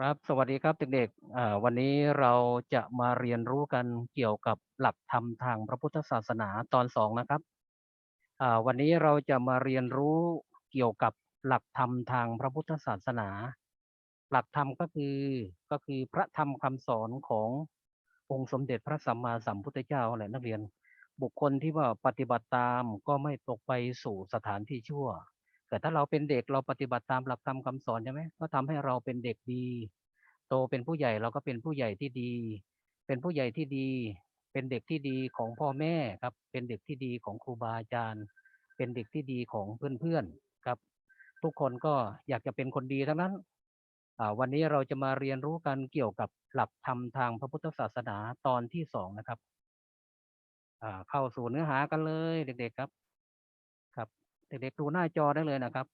ครับ สวัสดีครับเด็กๆวันนี้เราจะมาเรียนรู้กันเกี่ยวกับหลักธรรมทางพระพุทธศาสนาตอนสองนะครับ วันนี้เราจะมาเรียนรู้เกี่ยวกับหลักธรรมทางพระพุทธศาสนา หลักธรรมก็คือก็คือพระธรรมคำสอนขององค์สมเด็จพระสัมมาสัมพุทธเจ้าแหละนักเรียน บุคคลที่ว่าปฏิบัติตามก็ไม่ตกไปสู่สถานที่ชั่ว แต่ถ้าเราเป็นเด็กเราปฏิบัติตามหลักธรรมคำสอนใช่ไหมก็ทำให้เราเป็นเด็กดี โตเป็นผู้ใหญ่เราก็เป็นผู้ใหญ่ที่ดี เป็นผู้ใหญ่ที่ดี เป็นเด็กที่ดีของพ่อแม่ครับ เป็นเด็กที่ดีของครูบาอาจารย์ เป็นเด็กที่ดีของเพื่อนๆครับ ทุกคนก็อยากจะเป็นคนดีทั้งนั้นวันนี้เราจะมาเรียนรู้กันเกี่ยวกับหลักธรรมทางพระพุทธศาสนาตอนที่สองนะครับเข้าสู่เนื้อหากันเลยเด็ก ๆครับ ครับ เด็กๆดูหน้าจอได้เลยนะครับ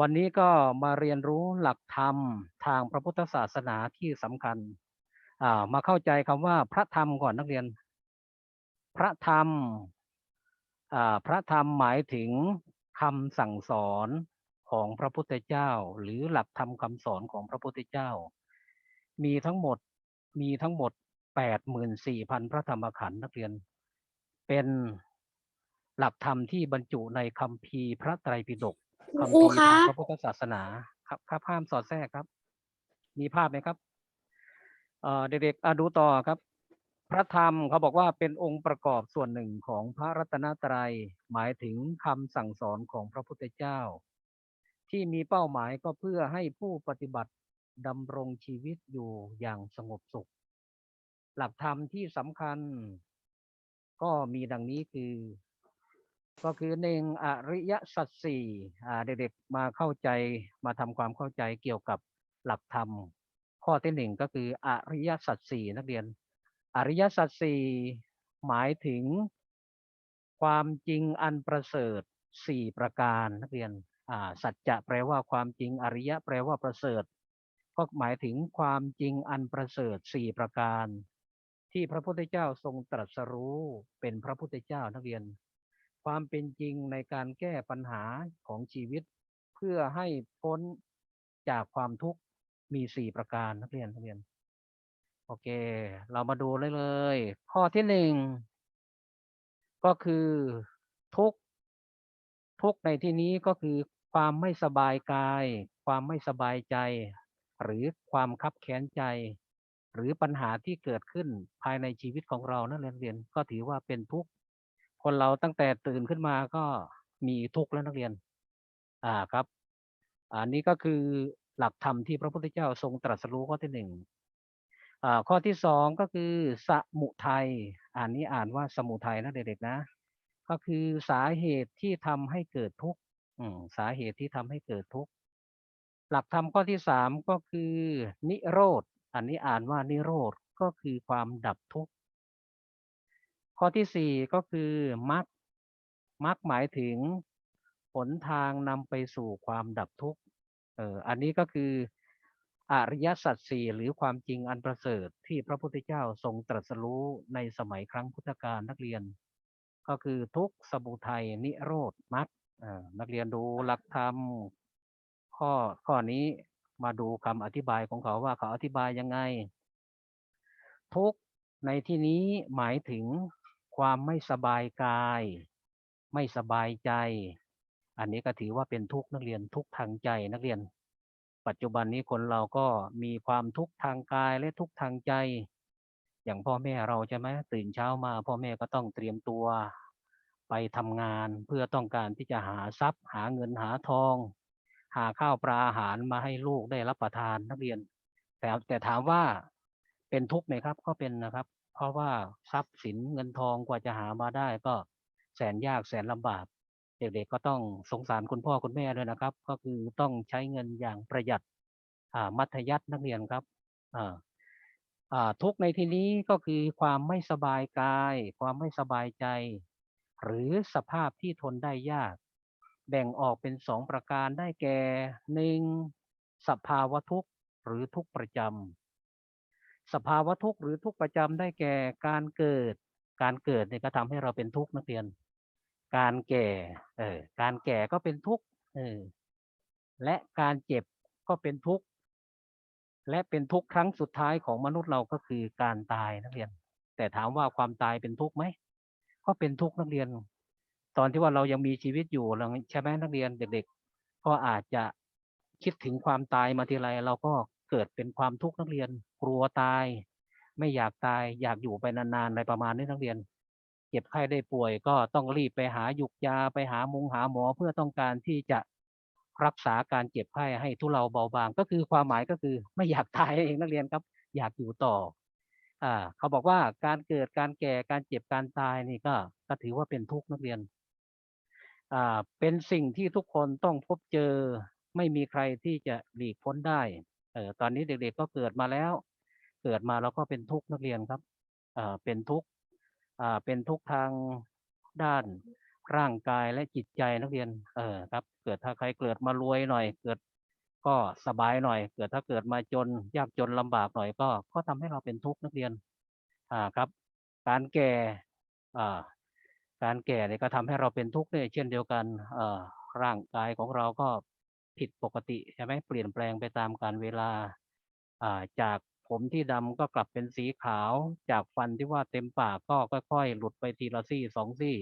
วันนี้ก็มาเรียนรู้หลักธรรมทางพระพุทธศาสนาที่สำคัญมาเข้าใจคำว่าพระธรรมก่อนนักเรียน พระธรรมพระธรรมหมายถึงคำสั่งสอนของพระพุทธเจ้า หรือหลักธรรมคำสอนของพระพุทธเจ้า มีทั้งหมดมีทั้งหมดแปดหมื่นสี่พันพระธรรมขันธ์นักเรียน เป็น หลักธรรมที่บรรจุในคัมภีร์พระไตรปิฎกคัมครูภีร์ครัทางบพระพุทธศาสนา ครับครับห้ามสอดแทรกครับ มีภาพไหมครับเอ่อเด็กๆอะดูต่อครับ พระธรรมเขาบอกว่าเป็นองค์ประกอบส่วนหนึ่งของพระรัตนตรัย หมายถึงคำสั่งสอนของพระพุทธเจ้า ที่มีเป้าหมายก็เพื่อให้ผู้ปฏิบัติดำรงชีวิตอยู่อย่างสงบสุข หลักธรรมที่สำคัญ ก็มีดังนี้คือ ก็คือหนึ่งอริยสัจสี่เด็กๆมาเข้าใจมาทำความเข้าใจเกี่ยวกับหลักธรรม ข้อที่หนึ่งก็คืออริยสัจสี่นักเรียน อริยสัจสี่หมายถึงความจริงอันประเสริฐสี่ประการนักเรียนสัจจะแปลว่าความจริงอริยะแปลว่าประเสริฐ ก็หมายถึงความจริงอันประเสริฐสี่ประการ ที่พระพุทธเจ้าทรงตรัสรู้เป็นพระพุทธเจ้านักเรียน ความเป็นจริงในการแก้ปัญหาของชีวิต เพื่อให้พ้นจากความทุกข์มีสี่ประการนักเรียนนักเรียน โอเค เรามาดูเลยเลย ข้อที่หนึ่งก็คือทุกทุกในที่นี้ก็คือความไม่สบายกาย ความไม่สบายใจ หรือความคับแค้นใจ หรือปัญหาที่เกิดขึ้นภายในชีวิตของเรานั่นเรียนก็ถือว่าเป็นทุกข์ คนเราตั้งแต่ตื่นขึ้นมาก็มีทุกข์แล้วนักเรียน อ่าครับ อันนี้ก็คือหลักธรรมที่พระพุทธเจ้าทรงตรัสรู้ข้อที่หนึ่งอ่าข้อที่สองก็คือสมุทัยอันนี้อ่านว่าสมุทัยนะเด็กๆนะ ก็คือสาเหตุที่ทำให้เกิดทุกข์สาเหตุที่ทำให้เกิดทุกข์หลักธรรมข้อที่สามก็คือ นิโรธ อันนี้อ่านว่านิโรธก็คือความดับทุกข์ ข้อที่สี่ก็คือมรรคมรรคหมายถึงหนทางนำไปสู่ความดับทุกข์เอออันนี้ก็คืออริยสัจสี่หรือความจริงอันประเสริฐที่พระพุทธเจ้าทรงตรัสรู้ในสมัยครั้งพุทธกาลนักเรียน ก็คือทุกข์สมุทัยนิโรธมรรคนักเรียนดูหลักธรรม ข้อข้อนี้มาดูคำอธิบายของเขาว่าเขาอธิบายยังไง ทุกข์ในที่นี้หมายถึง ความไม่สบายกาย ไม่สบายใจ อันนี้ก็ถือว่าเป็นทุกข์นักเรียนทุกข์ทางใจนักเรียน ปัจจุบันนี้คนเราก็มีความทุกข์ทางกายและทุกข์ทางใจ อย่างพ่อแม่เราใช่ไหมตื่นเช้ามาพ่อแม่ก็ต้องเตรียมตัวไปทำงานเพื่อต้องการที่จะหาทรัพย์ หาเงินหาทอง หาข้าวปลาอาหารมาให้ลูกได้รับประทานนักเรียน แต่แต่ถามว่าเป็นทุกข์ไหมครับก็เป็นนะครับ ราะว่าทรัพย์สินเงินทองกว่าจะหามาได้ก็แสนยากแสนลำบากเด็กๆก็ต้องสงสารคุณพ่อคุณแม่ด้วยนะครับ ก็คือต้องใช้เงินอย่างประหยัดมัธยัตินักเรียนครับทุกในที่นี้ก็คือความไม่สบายกาย ความไม่สบายใจ หรือสภาพที่ทนได้ยาก แบ่งออกเป็นสองประการได้แก่หนึ่งสภาวะทุกข์หรือทุกข์ประจำ สภาวะทุกข์หรือทุกข์ประจำได้แก่การเกิด การเกิดเนี่ยก็ทำให้เราเป็นทุกข์นักเรียน การแก่ เออ การแก่ก็เป็นทุกข์ เออ และการเจ็บก็เป็นทุกข์ และเป็นทุกข์ครั้งสุดท้ายของมนุษย์เราก็คือการตายนักเรียน แต่ถามว่าความตายเป็นทุกข์ไหม ก็เป็นทุกข์นักเรียน ตอนที่ว่าเรายังมีชีวิตอยู่เราใช่ไหมนักเรียนเด็กๆ ก็อาจจะคิดถึงความตายมาทีไรเราก็เกิดเป็นความทุกข์นักเรียน กลัวตาย ไม่อยากตาย อยากอยู่ไปนานๆอะไรประมาณนี้นักเรียน เจ็บไข้ได้ป่วยก็ต้องรีบไปหาหยุกยาไปหามุงหาหมอเพื่อต้องการที่จะรักษาการเจ็บไข้ให้ทุเลาเบาบาง ก็คือความหมายก็คือไม่อยากตายเองนักเรียนครับ อยากอยู่ต่ออ่าเขาบอกว่าการเกิดการแก่การเจ็บการตายนี่ก็ก็ถือว่าเป็นทุกข์นักเรียนอ่าเป็นสิ่งที่ทุกคนต้องพบเจอไม่มีใครที่จะหลีกพ้นได้เออตอนนี้เด็กๆก็เกิดมาแล้ว เกิดมาแล้วก็เป็นทุกข์นักเรียนครับเป็นทุกข์เป็นทุกข์ทางด้านร่างกายและจิตใจนักเรียน เออครับ เกิดถ้าใครเกิดมารวยหน่อย เกิดก็สบายหน่อย เกิดถ้าเกิดมาจนยากจนลำบากหน่อยก็ ก็ทำให้เราเป็นทุกข์นักเรียน อ่าครับ การแก่อ่าการแก่เนี่ยก็ทำให้เราเป็นทุกข์เนี่ยเช่นเดียวกันเอ่อร่างกายของเราก็ผิดปกติใช่ไหมเปลี่ยนแปลงไปตามกาลเวลาอ่าจาก ผมที่ดำก็กลับเป็นสีขาว จากฟันที่ว่าเต็มปากก็ค่อย ๆ หลุดไปทีละซี่สองซี่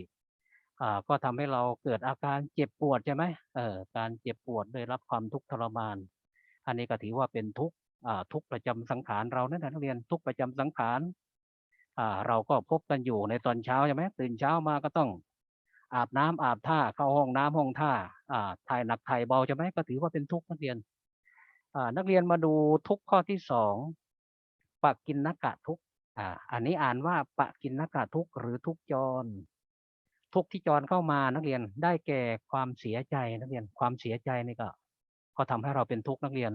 อ่าก็ทำให้เราเกิดอาการเจ็บปวดใช่ไหมเออการเจ็บปวดได้รับความทุกข์ทรมาน อันนี้ก็ถือว่าเป็นทุกข์อ่าทุกข์ประจำสังขารเรานั่นแหละนักเรียนทุกข์ประจำสังขารอ่าเราก็พบกันอยู่ในตอนเช้าใช่ไหมตื่นเช้ามาก็ต้องอาบน้ำอาบท่าเข้าห้องน้ำห้องท่าอ่าถ่ายหนักถ่ายเบาใช่ไหมก็ถือว่าเป็นทุกข์นักเรียนอ่านักเรียนมาดูทุกข้อที่สอง ปะกินนกะทุกอ่าอันนี้อ่านว่าปะกินนกะทุกหรือทุกจร ทุกที่จรเข้ามานักเรียนได้แก่ความเสียใจนักเรียนความเสียใจนี่ก็ก็ทำให้เราเป็นทุกข์นักเรียน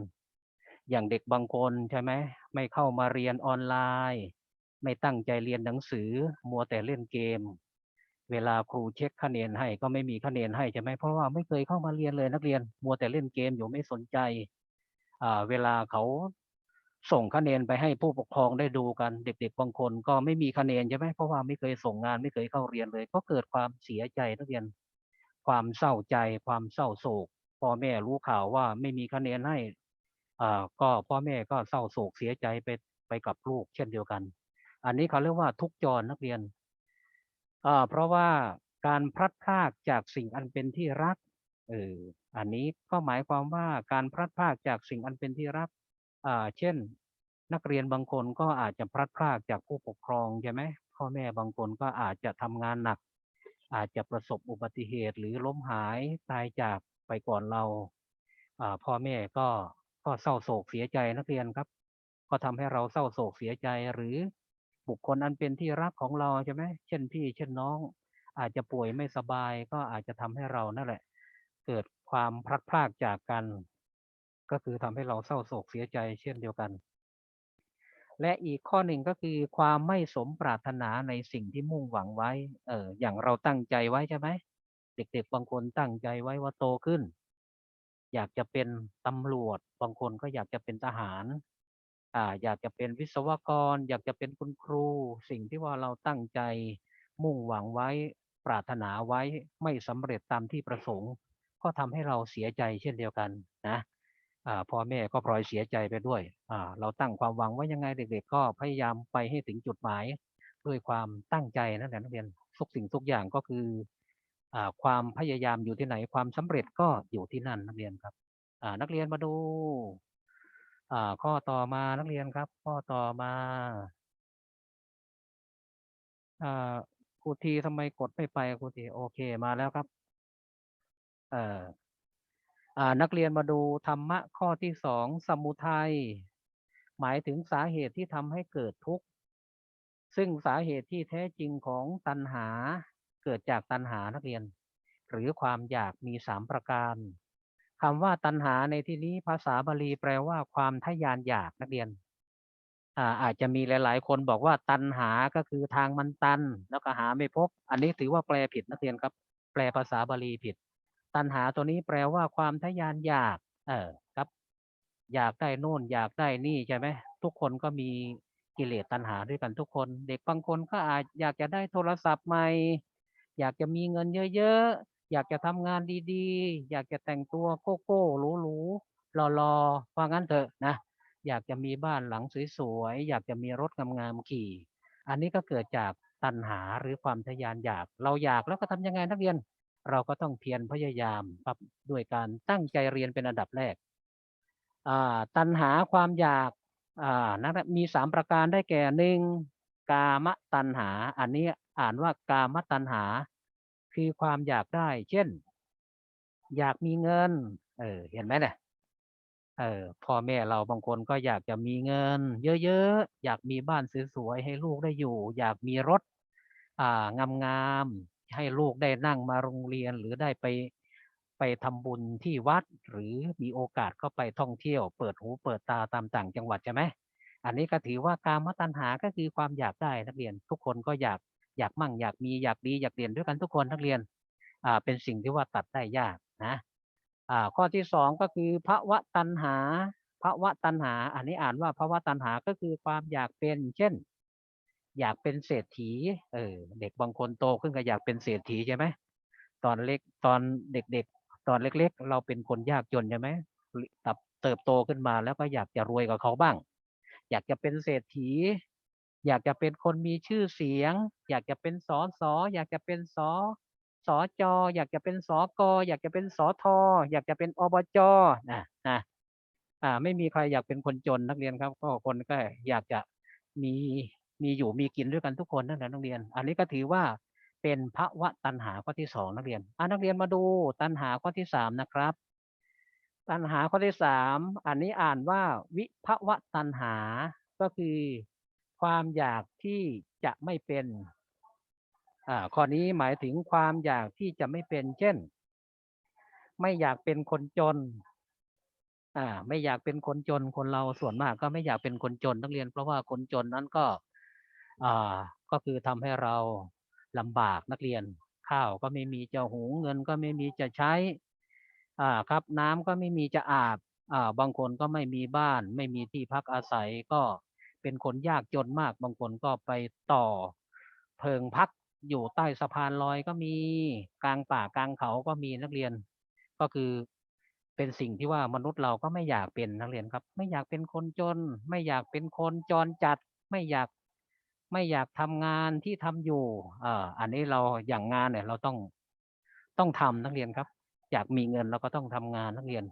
อย่างเด็กบางคนใช่ไหมไม่เข้ามาเรียนออนไลน์ ไม่ตั้งใจเรียนหนังสือ มัวแต่เล่นเกม เวลาครูเช็คคะแนนให้ก็ไม่มีคะแนนให้ใช่ไหมเพราะว่าไม่เคยเข้ามาเรียนเลยนักเรียน มัวแต่เล่นเกมอยู่ไม่สนใจอ่าเวลาเขา ส่งคะแนนไปให้ผู้ปกครองได้ดูกันเด็ก ๆ บางคนก็ไม่มีคะแนนใช่ไหมเพราะว่าไม่เคยส่งงานไม่เคยเข้าเรียนเลย ก็เกิดความเสียใจนักเรียน ความเศร้าใจความเศร้าโศกพ่อแม่รู้ข่าวว่าไม่มีคะแนนให้อ่าก็พ่อแม่ก็เศร้าโศกเสียใจไปไปกับลูกเช่นเดียวกัน อันนี้เขาเรียกว่าทุกจรนักเรียนอ่าเพราะว่าการพลัดพรากจากสิ่งอันเป็นที่รักเอออันนี้ก็หมายความว่าการพลัดพรากจากสิ่งอันเป็นที่รัก เช่น นักเรียนบางคนก็อาจจะพลัดพรากจากผู้ปกครองใช่ไหมพ่อแม่บางคนก็อาจจะทำงานหนัก อาจจะประสบอุบัติเหตุหรือล้มหายตายจากไปก่อนเราอ่าพ่อแม่ก็ก็เศร้าโศกเสียใจนักเรียนครับ ก็ทำให้เราเศร้าโศกเสียใจหรือบุคคลอันเป็นที่รักของเราใช่ไหมเช่นพี่ เช่นน้อง อาจจะป่วยไม่สบายก็อาจจะทำให้เรานั่นแหละ เกิดความพลัดพรากจากกัน ก็คือทำให้เราเศร้าโศกเสียใจเช่นเดียวกัน และอีกข้อหนึ่งก็คือความไม่สมปรารถนาในสิ่งที่มุ่งหวังไว้ เอออย่างเราตั้งใจไว้ใช่ไหมเด็กๆบางคนตั้งใจไว้ว่าโตขึ้น อยากจะเป็นตำรวจ บางคนก็อยากจะเป็นทหาร อ่า อยากจะเป็นวิศวกร อยากจะเป็นคุณครู สิ่งที่ว่าเราตั้งใจมุ่งหวังไว้ ปรารถนาไว้ไม่สำเร็จตามที่ประสงค์ ก็ทำให้เราเสียใจเช่นเดียวกันนะ พ่อแม่ก็พลอยเสียใจไปด้วย เราตั้งความหวังไว้ยังไงเด็กๆ ก็พยายามไปให้ถึงจุดหมาย ด้วยความตั้งใจนั่นแหละนักเรียนทุกสิ่งทุกอย่างก็คือความพยายามอยู่ที่ไหนความสำเร็จก็อยู่ที่นั่นนักเรียนครับนักเรียนมาดูข้อต่อมานักเรียนครับ ข้อต่อมาครูทีทำไมกดไม่ไปครูทีโอเคมาแล้วครับ เอ่อ นักเรียนมาดูธรรมะข้อที่สองสมุทัยหมายถึงสาเหตุที่ทำให้เกิดทุกข์ ซึ่งสาเหตุที่แท้จริงของตัณหาเกิดจากตัณหานักเรียน หรือความอยากมีสามประการคำว่าตัณหาในที่นี้ภาษาบาลีแปลว่าความทยานอยากนักเรียนอาอาจจะมีหลาย ๆ คนบอกว่าตัณหาก็คือทางมันตัน แล้วก็หาไม่พบ อันนี้ถือว่าแปลผิดนักเรียนครับ แปลภาษาบาลีผิด ตัณหาตัวนี้แปลว่าความทะยานอยาก เออครับ อยากได้โน่น อยากได้นี่ใช่ไหมทุกคนก็มีกิเลสตัณหาด้วยกันทุกคน เด็กบางคนก็อาจอยากจะได้โทรศัพท์ใหม่ อยากจะมีเงินเยอะๆ อยากจะทำงานดีๆ อยากจะแต่งตัวโก้โก้หรูๆหล่อๆว่างั้นเถอะนะอยากจะมีบ้านหลังสวยๆอยากจะมีรถงามๆขี่ อันนี้ก็เกิดจากตัณหาหรือความทะยานอยาก เราอยากแล้วก็ทำยังไงนักเรียน เราก็ต้องเพียรพยายามครับด้วยการตั้งใจเรียนเป็นอันดับแรกตัณหาความอยากนะมีสามประการได้แก่หนึ่งกามตัณหา อันนี้อ่านว่ากามตัณหา คือความอยากได้ เช่น อยากมีเงิน เออ เห็นไหมเนี่ยเออพ่อแม่เราบางคนก็อยากจะมีเงิน เยอะๆอยากมีบ้านสวยๆให้ลูกได้อยู่ อยากมีรถ อ่างามๆ ให้ลูกได้นั่งมาโรงเรียนหรือได้ไปไปทำบุญที่วัด หรือมีโอกาสก็ไปท่องเที่ยว เปิดหูเปิดตาตามต่างจังหวัดใช่ไหมอันนี้ก็ถือว่าการมตัณหาก็คือความอยากได้นักเรียน ทุกคนก็อยากอยากมั่งอยากมีอยากดีอยากเรียนด้วยกันทุกคนนักเรียนอ่าเป็นสิ่งที่ว่าตัดได้ยากนะอ่าข้อที่สองก็คือภวะตัณหาภวะตัณหา อันนี้อ่านว่าภวะตัณหาก็คือความอยากเป็น เช่น อยากเป็นเศรษฐี เออ เด็กบางคนโตขึ้นก็อยากเป็นเศรษฐีใช่ไหมตอนเล็กตอนเด็กๆ ตอนเล็ก ๆ เราเป็นคนยากจนใช่ไหมตับเติบโตขึ้นมาแล้วก็อยากจะรวยกับเขาบ้าง อยากจะเป็นเศรษฐี อยากจะเป็นคนมีชื่อเสียง อยากจะเป็นสอสออยากจะเป็นสอสอจออยากจะเป็นสอกออยากจะเป็นสอทออยากจะเป็นอบจนะนะอ่า ไม่มีใครอยากเป็นคนจนนักเรียนครับ ก็คนก็อยากจะมี มีอยู่มีกินด้วยกันทุกคนนั่นแหละนักเรียน อันนี้ก็ถือว่าเป็นภวะตัณหาข้อที่สองนักเรียนอ่านักเรียนมาดูตัณหาข้อที่สามนะครับ ตัณหาข้อที่สามอันนี้อ่านว่าวิภวะตัณหาก็คือความอยากที่จะไม่เป็นอ่าข้อนี้หมายถึงความอยากที่จะไม่เป็น เช่น ไม่อยากเป็นคนจนอ่าไม่อยากเป็นคนจนคนเราส่วนมากก็ไม่อยากเป็นคนจนนักเรียน เพราะว่าคนจนนั้นก็ ก็คือทำให้เราลำบากนักเรียนข้าวก็ไม่มีจะหุงเงินก็ไม่มีจะใช้อ่าครับน้ำก็ไม่มีจะอาบอ่าบางคนก็ไม่มีบ้าน ไม่มีที่พักอาศัยก็เป็นคนยากจนมาก บางคนก็ไปต่อ เพิงพักอยู่ใต้สะพานลอยก็มีกลางป่ากลางเขาก็มีนักเรียน ก็คือเป็นสิ่งที่ว่ามนุษย์เราก็ไม่อยากเป็นนักเรียนครับ ไม่อยากเป็นคนจน ไม่อยากเป็นคนจรจัด ไม่อยาก ไม่อยากทำงานที่ทำอยู่อ่าอันนี้เราอย่างงานเนี่ยเราต้องต้องทำนักเรียนครับ อยากมีเงินเราก็ต้องทำงานนักเรียน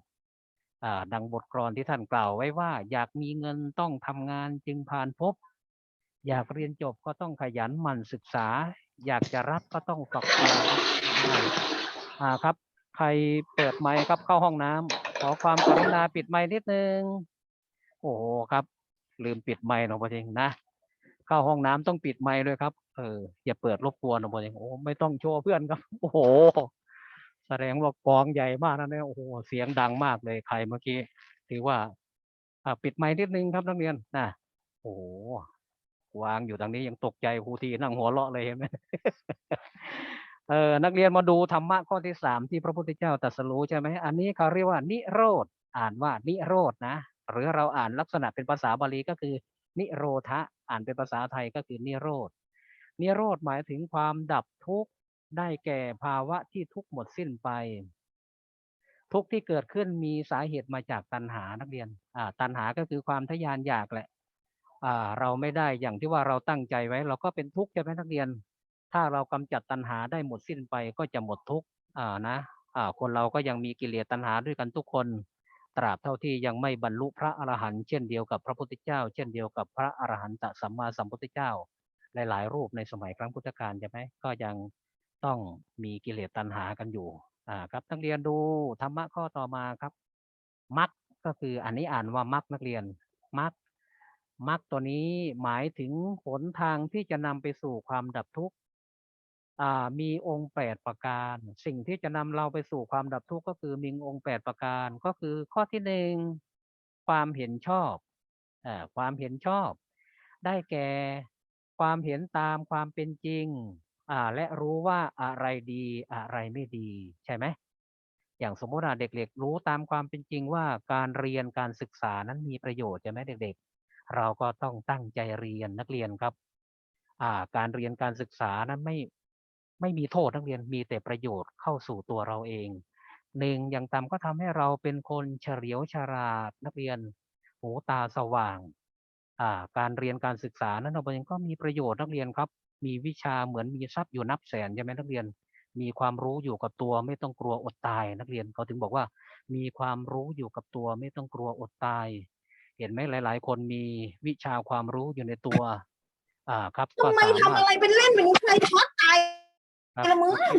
อ่าดังบทกลอนที่ท่านกล่าวไว้ว่า อยากมีเงินต้องทำงานจึงผ่านพบ อยากเรียนจบก็ต้องขยันหมั่นศึกษา อยากจะรักก็ต้องฝักใฝ่อ่าครับ ใครเปิดไมค์ครับเข้าห้องน้ำขอความกรุณาปิดไมค์นิดนึง โอ้โหครับ ลืมปิดไมค์หนองประเจงนะ เข้าห้องน้ำต้องปิดไมค์ด้วยครับ เอออย่าเปิดรบกวนหนองประเจงโอ้ไม่ต้องโชว์เพื่อนครับ โอ้โห แสดงว่ากองใหญ่มากนะเนี่ยโอ้โหเสียงดังมากเลยใครเมื่อกี้ถือว่าอ่าปิดไมค์นิดนึงครับนักเรียนนะโอ้โหวางอยู่ทางนี้ยังตกใจครูทีนั่งหัวเราะเลยเห็นไหมเออนักเรียนมาดูธรรมะข้อที่สามที่พระพุทธเจ้าตรัสรู้ใช่ไหมอันนี้เขาเรียกว่านิโรธอ่านว่านิโรธนะหรือเราอ่านลักษณะเป็นภาษาบาลีก็คือ นิโรธะอ่านเป็นภาษาไทยก็คือนิโรธนิโรธหมายถึงความดับทุกข์ได้แก่ภาวะที่ทุกข์หมดสิ้นไป ทุกข์ที่เกิดขึ้นมีสาเหตุมาจากตัณหานักเรียนตัณหาก็คือความทะยานอยากแหละเราไม่ได้อย่างที่ว่าเราตั้งใจไว้ เราก็เป็นทุกข์ใช่ไหมนักเรียน ถ้าเรากำจัดตัณหาได้หมดสิ้นไปก็จะหมดทุกข์นะคนเราก็ยังมีกิเลสตัณหาด้วยกันทุกคน ตราบเท่าที่ยังไม่บรรลุพระอรหันต์เช่นเดียวกับพระพุทธเจ้า เช่นเดียวกับพระอรหันตสัมมาสัมพุทธเจ้า หลายๆ รูปในสมัยครั้งพุทธกาลใช่ไหมก็ยังต้องมีกิเลสตัณหากันอยู่อ่าครับนักเรียนดูธรรมะข้อต่อมาครับมรรคก็คืออันนี้อ่านว่ามรรคนักเรียนมรรคมรรคตัวนี้หมายถึงหนทางที่จะนำไปสู่ความดับทุกข์ มีองค์แปดประการ สิ่งที่จะนำเราไปสู่ความดับทุกข์ก็คือมีองค์แปดประการ ก็คือข้อที่หนึ่งความเห็นชอบอความเห็นชอบ ได้แก่ความเห็นตามความเป็นจริงและรู้ว่าอะไรดีอะไรไม่ดี ใช่ไหมอย่างสมมติว่าเด็กๆ รู้ตามความเป็นจริงว่าการเรียนการศึกษานั้นมีประโยชน์ใช่ไหมเด็ก ๆ เราก็ต้องตั้งใจเรียนนักเรียนครับ การเรียนการศึกษานั้นไม่ ไม่มีโทษนักเรียนมีแต่ประโยชน์เข้าสู่ตัวเราเองหนึ่งอย่างต่ำก็ทำให้เราเป็นคนเฉลียวฉลาดนักเรียนหูตาสว่างอ่าการเรียนการศึกษานั้นเราเองก็มีประโยชน์นักเรียนครับ มีวิชาเหมือนมีทรัพย์อยู่นับแสนใช่ไหมนักเรียน มีความรู้อยู่กับตัวไม่ต้องกลัวอดตาย นักเรียนเขาถึงบอกว่า มีความรู้อยู่กับตัวไม่ต้องกลัวอดตาย เห็นไหมหลาย ๆ คนมีวิชาความรู้อยู่ในตัวอ่าครับก็ทำไมสาทำมารถอะไรเป็นเล่นเหมือนใครช็อตตาย ครับละมึงปิ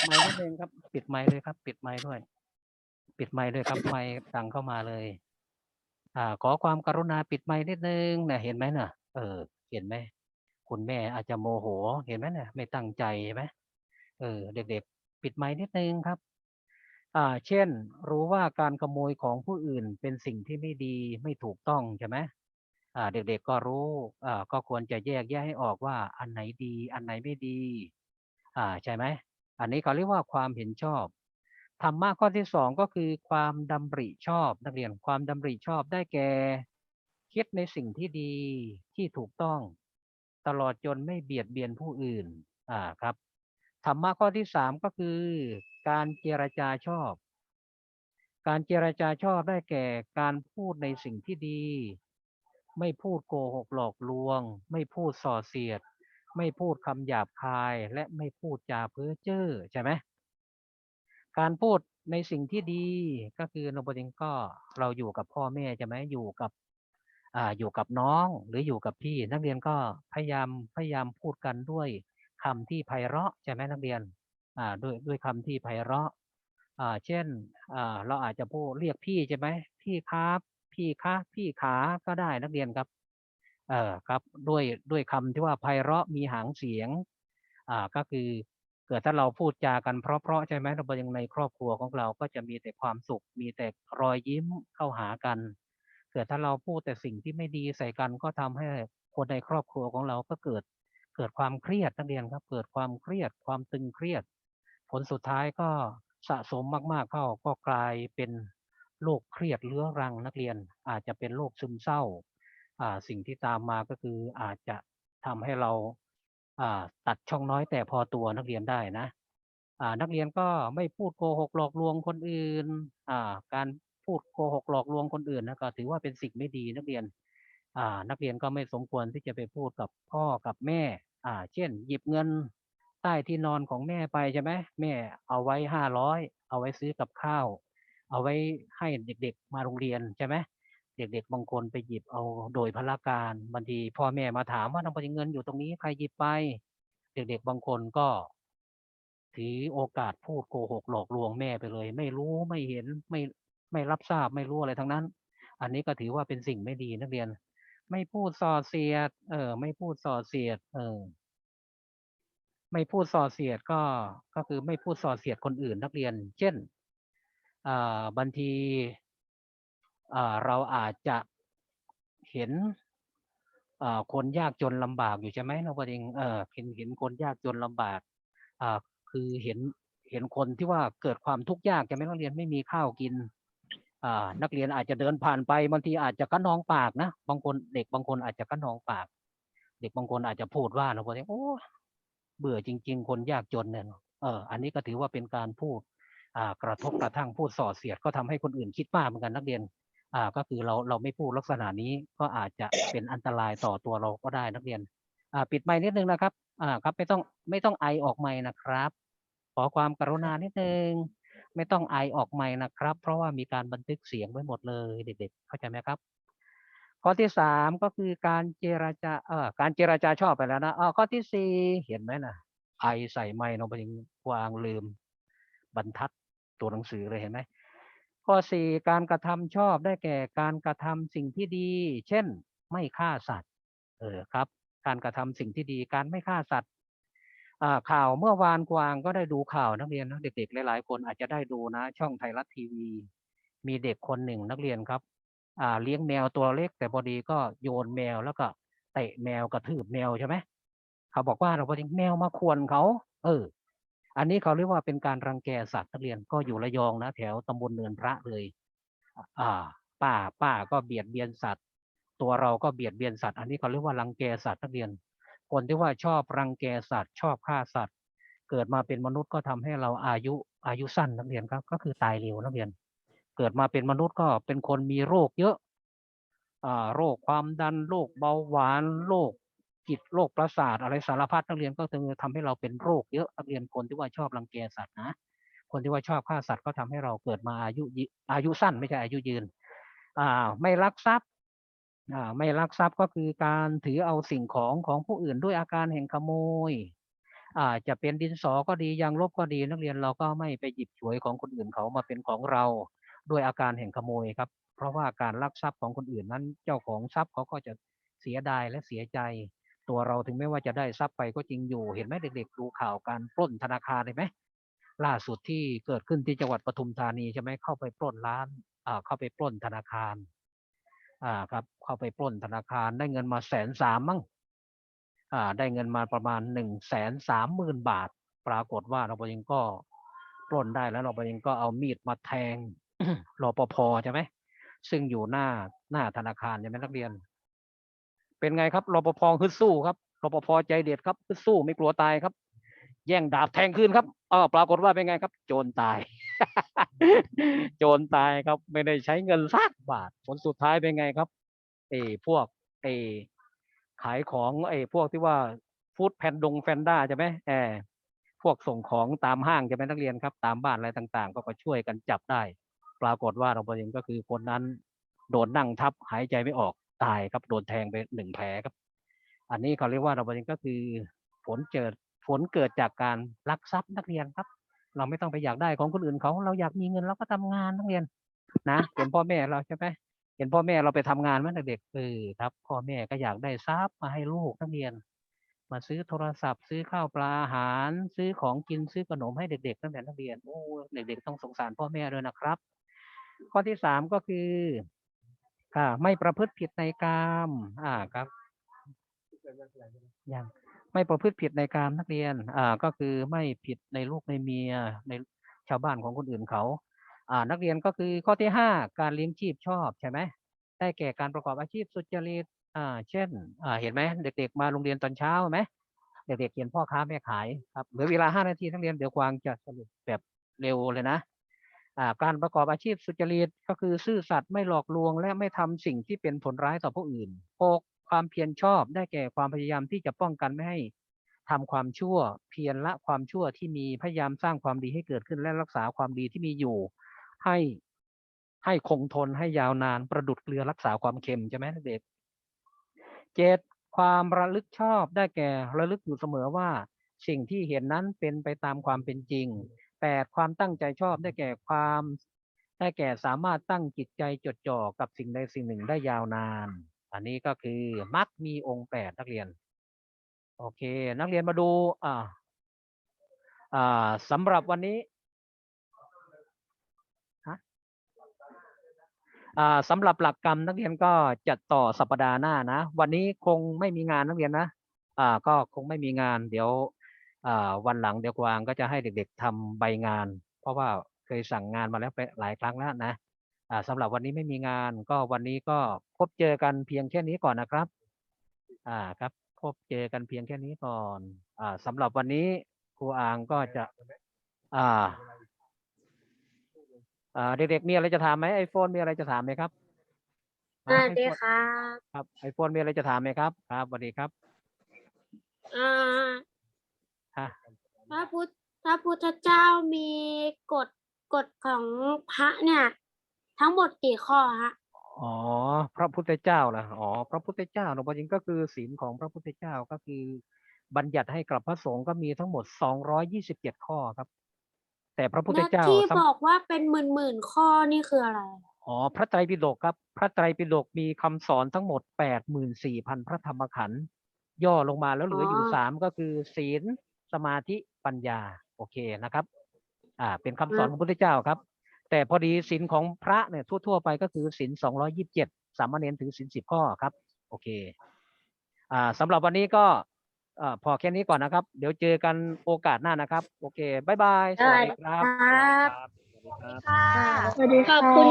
ดไมค์นิดนึงครับ ปิดไมค์เลยครับ ปิดไมค์ด้วย ปิดไมค์ด้วยครับไมค์ดังเข้ามาเลย อ่า ขอความกรุณาปิดไมค์นิดนึงนะเห็นไหมน่ะ เออ เห็นไหมคุณแม่อาจจะโมโห เห็นไหมเนี่ยไม่ตั้งใจใช่ไหมเออ เด็กๆ ปิดไมค์นิดนึงครับ อ่า เช่น รู้ว่าการขโมยของผู้อื่นเป็นสิ่งที่ไม่ดีไม่ถูกต้องใช่ไหมอ่าเด็กๆก็รู้อ่าก็ควรจะแยกแยะให้ออกว่าอันไหนดี อันไหนไม่ดี อ่าใช่ไหมอันนี้เขาเรียกว่าความเห็นชอบธรรมะข้อที่สองก็คือความดำริชอบ นักเรียนความดำริชอบได้แก่คิดในสิ่งที่ดีที่ถูกต้อง ตลอดจนไม่เบียดเบียนผู้อื่นอ่าครับธรรมะข้อที่สามก็คือ การเจรจาชอบ การเจรจาชอบได้แก่การพูดในสิ่งที่ดี ไม่พูดโกหกหลอกลวง ไม่พูดส่อเสียด ไม่พูดคำหยาบคายและไม่พูดจาเพ้อเจ้อใช่ไหมการพูดในสิ่งที่ดีก็คือเราเองก็เราอยู่กับพ่อแม่ใช่ไหมอยู่กับอ่าอยู่กับน้องหรืออยู่กับพี่ นักเรียนก็พยายามพยายามพูดกันด้วยคำที่ไพเราะใช่ไหมนักเรียนอ่าด้วยด้วยคำที่ไพเราะอ่าเช่นอ่าเราอาจจะพูดเรียกพี่ใช่ไหมพี่ครับ พี่คะพี่ขาก็ได้นักเรียนครับ เออครับด้วยด้วยคำที่ว่าไพเราะมีหางเสียงอ่าก็คือเกิดถ้าเราพูดจากันเพราะๆใช่ไหมเรายังในครอบครัวของเราก็จะมีแต่ความสุข มีแต่รอยยิ้มเข้าหากัน เกิดถ้าเราพูดแต่สิ่งที่ไม่ดีใส่กันก็ทำให้คนในครอบครัวของเราก็เกิดเกิดความเครียดนักเรียนครับ เกิดความเครียดความตึงเครียด ผลสุดท้ายก็สะสมมากๆเข้าก็กลายเป็นโรคเครียดเรื้อรังนักเรียน อาจจะเป็นโรคซึมเศร้า สิ่งที่ตามมาก็คืออาจจะทำให้เราตัดช่องน้อยแต่พอตัวนักเรียนได้นะนักเรียนก็ไม่พูดโกหกหลอกลวงคนอื่นการพูดโกหกหลอกลวงคนอื่นนะก็ถือว่าเป็นสิ่งไม่ดีนักเรียนนักเรียนก็ไม่สมควรที่จะไปพูดกับพ่อกับแม่เช่น หยิบเงินใต้ที่นอนของแม่ไปใช่ไหมแม่เอาไว้ห้าร้อยเอาไว้ซื้อกับข้าว เอาไว้ให้เด็กๆมาโรงเรียนใช่ไหม เด็กๆบางคนไปหยิบเอาโดยพละการบางทีพ่อแม่มาถามว่าทำไมเงินอยู่ตรงนี้ใครหยิบไป เด็กๆบางคนก็ถือโอกาสพูดโกหกหลอกลวงแม่ไปเลย ไม่รู้ไม่เห็นไม่ไม่รับทราบไม่รู้อะไรทั้งนั้น อันนี้ก็ถือว่าเป็นสิ่งไม่ดีนักเรียน ไม่พูดส่อเสียด เออ ไม่พูดส่อเสียด เออ ไม่พูดส่อเสียดก็ก็คือไม่พูดส่อเสียดคนอื่นนักเรียน เช่นอ่าบางที เราอาจจะเห็นคนยากจนลำบากอยู่ใช่ไหมเราก็เองเออเห็นเห็นคนยากจนลำบากอ่าคือเห็นเห็นคนที่ว่าเกิดความทุกข์ยากใช่ไหมนักเรียนไม่มีข้าวกินอ่านักเรียนอาจจะเดินผ่านไปบางทีอาจจะกระนองปากนะบางคนเด็กบางคนอาจจะกระนองปาก เด็กบางคนอาจจะพูดว่าเราก็เองโอ้เบื่อจริง ๆ คนยากจนเนี่ยเอออันนี้ก็ถือว่าเป็นการพูดอ่ากระทบกระทั่งพูดส่อเสียดก็ทำให้คนอื่นคิดมากเหมือนกันนักเรียน อ่าก็คือเราเราไม่พูดลักษณะนี้ก็อาจจะเป็นอันตรายต่อตัวเราก็ได้นักเรียนอ่าปิดไมค์นิดนึงนะครับอ่าครับไม่ต้องไม่ต้องไอออกไมค์นะครับ ขอความกรุณานิดนึงไม่ต้องไอออกไมค์นะครับ เพราะว่ามีการบันทึกเสียงไว้หมดเลยเด็กๆเข้าใจไหมครับข้อที่สามก็คือการเจรจาเอ่อการเจรจาชอบไปแล้วนะอ่าข้อที่สี่เห็นไหมนะไอใส่ไมค์ลงไปยังวางลืม บรรทัดตัวหนังสือเลยเห็นไหม ข้อสี่การกระทำชอบได้แก่การกระทำสิ่งที่ดี เช่น ไม่ฆ่าสัตว์ เออครับ การกระทำสิ่งที่ดี การไม่ฆ่าสัตว์ข่าวเมื่อวานกวางก็ได้ดูข่าวนักเรียนนะเด็กๆหลายๆคนอาจจะได้ดูนะ ช่องไทยรัฐทีวี มีเด็กคนหนึ่งนักเรียนครับเลี้ยงแมวตัวเล็ก แต่พอดีก็โยนแมวแล้วก็เตะแมวกระทืบแมวใช่ไหมเขาบอกว่าเราพอดีแมวมาควนเขา เออ อันนี้เขาเรียกว่าเป็นการรังแกสัตว์นักเรียนก็อยู่ระยองนะแถวตำบลเนินพระเลย อ่า ป้าป้าก็เบียดเบียนสัตว์ ตัวเราก็เบียดเบียนสัตว์ อันนี้เขาเรียกว่ารังแกสัตว์นักเรียน คนที่ว่าชอบรังแกสัตว์ ชอบฆ่าสัตว์ เกิดมาเป็นมนุษย์ก็ทำให้เราอายุอายุสั้นนักเรียนครับก็คือตายเร็วนักเรียน เกิดมาเป็นมนุษย์ก็เป็นคนมีโรคเยอะอ่าโรคความดันโรคเบาหวานโรค จิตโรคประสาทอะไรสารพัดนักเรียนก็จะทำให้เราเป็นโรคเยอะนักเรียนคนที่ว่าชอบรังแกสัตว์นะ คนที่ว่าชอบฆ่าสัตว์ก็ทำให้เราเกิดมาอายุอายุสั้นไม่ใช่อายุยืนอ่าไม่รักทรัพย์อ่าไม่รักทรัพย์ก็คือการถือเอาสิ่งของของผู้อื่นด้วยอาการแห่งขโมยอ่าจะเป็นดินสอก็ดียางลบก็ดีนักเรียนเราก็ไม่ไปหยิบฉวยของคนอื่นเขามาเป็นของเราด้วยอาการแห่งขโมยครับ เพราะว่าการลักทรัพย์ของคนอื่นนั้น เจ้าของทรัพย์เขาก็จะเสียดายและเสียใจ ตัวเราถึงแม้ว่าจะได้ทรัพย์ไปก็จริงอยู่เห็นไหมเด็กๆดูข่าวการปล้นธนาคารเห็นไหมล่าสุดที่เกิดขึ้นที่จังหวัดปทุมธานีใช่ไหมเข้าไปปล้นร้านอ่าเข้าไปปล้นธนาคารอ่าครับเข้าไปปล้นธนาคารได้เงินมาแสนสามมั้งอ่าได้เงินมาประมาณหนึ่งแสนสามหมื่นบาท ปรากฏว่าเราเองก็ปล้นได้แล้วเราเองก็เอามีดมาแทงรปภใช่ไหมซึ่งอยู่หน้าหน้าธนาคารใช่ไหมนักเรียน เป็นไงครับรปภฮึดสู้ครับรปภใจเด็ดครับฮึดสู้ไม่กลัวตายครับ แย่งดาบแทงคืนครับเออปรากฏว่าเป็นไงครับ โจรตาย โจรตายครับ ไม่ได้ใช้เงินสักบาท ผลสุดท้ายเป็นไงครับ เอพวกเอขายของไอพวกที่ว่าฟู้ดแพนดงแฟนด้าใช่ไหมแอพวกส่งของตามห้างใช่ไหมนักเรียนครับ ตามบ้านอะไรต่างๆ ก็มาช่วยกันจับได้ ปรากฏว่าเราเองก็คือคนนั้น โดนนั่งทับหายใจไม่ออก ตายครับโดนแทงไปหนึ่งแผลครับ อันนี้เขาเรียกว่าเราเองก็คือผลเกิดผลเกิดจากการลักทรัพย์นักเรียนครับ เราไม่ต้องไปอยากได้ของคนอื่นเขาเราอยากมีเงินเราก็ทำงานนักเรียน นะเป็นพ่อแม่เราใช่ไหมเห็นพ่อแม่เราไปทำงานเมื่อเด็กๆเออครับ พ่อแม่ก็อยากได้ทรัพย์มาให้ลูกนักเรียน มาซื้อโทรศัพท์ ซื้อข้าวปลาอาหาร ซื้อของกินซื้อขนมให้เด็กๆตั้งแต่นักเรียนโอ้เด็กๆต้องสงสารพ่อแม่ด้วยนะครับ ข้อที่สามก็คือ อ่าไม่ประพฤติผิดในกามอ่าครับยังไม่ประพฤติผิดในกามนักเรียน อ่าก็คือไม่ผิดในลูกในเมียในชาวบ้านของคนอื่นเขา อ่านักเรียนก็คือข้อที่ห้าการเลี้ยงชีพชอบใช่ไหมได้แก่การประกอบอาชีพสุจริตอ่าเช่นอ่าเห็นไหมเด็ก ๆ มาโรงเรียนตอนเช้าไหมเด็กๆเขียนพ่อค้าแม่ขายครับเหลือเวลาห้านาทีนักเรียนเดี๋ยวกวางจะสรุปแบบเร็วเลยนะ การประกอบอาชีพสุจริตก็คือซื่อสัตย์ไม่หลอกลวง และไม่ทำสิ่งที่เป็นผลร้ายต่อผู้อื่นหกความเพียรชอบได้แก่ความพยายามที่จะป้องกันไม่ให้ทำความชั่ว เพียรละความชั่วที่มีพยายามสร้างความดีให้เกิดขึ้นและรักษาความดีที่มีอยู่ ให้ให้คงทนให้ยาวนานประดุดเกลือรักษาความเค็มใช่ไหมเด็กเจ็ดความระลึกชอบได้แก่ระลึกอยู่เสมอว่า สิ่งที่เห็นนั้นเป็นไปตามความเป็นจริง แปดความตั้งใจชอบได้แก่ความได้แก่สามารถตั้งจิตใจจดจ่อกับสิ่งใดสิ่งหนึ่งได้ยาวนาน อันนี้ก็คือมักมีองค์แปดนักเรียน โอเค นักเรียนมาดูอ่าอ่าสำหรับวันนี้ฮะอ่าสำหรับหลักกรรมนักเรียนก็จัดต่อสัปดาห์หน้านะ วันนี้คงไม่มีงานนักเรียนนะ อ่าก็คงไม่มีงาน เดี๋ยว วันหลังเดี๋ยวกวางก็จะให้เด็กๆทำใบงาน เพราะว่าเคยสั่งงานมาแล้วไปหลายครั้งแล้วนะอ่าสำหรับวันนี้ไม่มีงาน ก็วันนี้ก็พบเจอกันเพียงแค่นี้ก่อนนะครับ อ่าครับ พบเจอกันเพียงแค่นี้ก่อนอ่าสำหรับวันนี้ครูอางก็จะ อ่าอ่าเด็กๆมีอะไรจะถามไหมไอโฟนมีอะไรจะถามไหมครับสวัสดีไอโฟนครับ ครับไอโฟนมีอะไรจะถามไหมครับ ครับสวัสดีครับอ่าฮะ พระพุทธพระพุทธเจ้ามีกฎกฎของพระเนี่ย ทั้งหมดกี่ข้อฮะอ๋อ พระพุทธเจ้าล่ะอ๋อพระพุทธเจ้าเนอะจริงก็คือศีลของพระพุทธเจ้าก็คือ บัญญัติให้กับพระสงฆ์ก็มีทั้งหมดสองร้อยยี่สิบเจ็ดข้อครับ แต่พระพุทธและเจ้าที่สำบอกว่าเป็นหมื่นหมื่นๆข้อนี่คืออะไรอ๋อพระไตรปิฎกครับ พระไตรปิฎกมีคำสอนทั้งหมดแปดหมื่นสี่พันพระธรรมขันธ์ย่อลงมาแล้วเหลืออยู่อ๋อสามก็คือศีลสมาธิ ปัญญา โอเคนะครับ อ่า เป็นคำสอนของพระพุทธเจ้าครับ แต่พอดีศีลของพระเนี่ยทั่ว ๆ ไปก็คือศีลสองร้อยี่สิบเจ็ดสามเณรถือศีลสิบข้อครับ โอเค อ่าสำหรับวันนี้ก็อ่าพอแค่นี้ก่อนนะครับ เดี๋ยวเจอกันโอกาสหน้านะครับ โอเคบ๊ายบาย สวัสดีครับครับ สวัสดีครับ สวัสดีครับขอบคุณ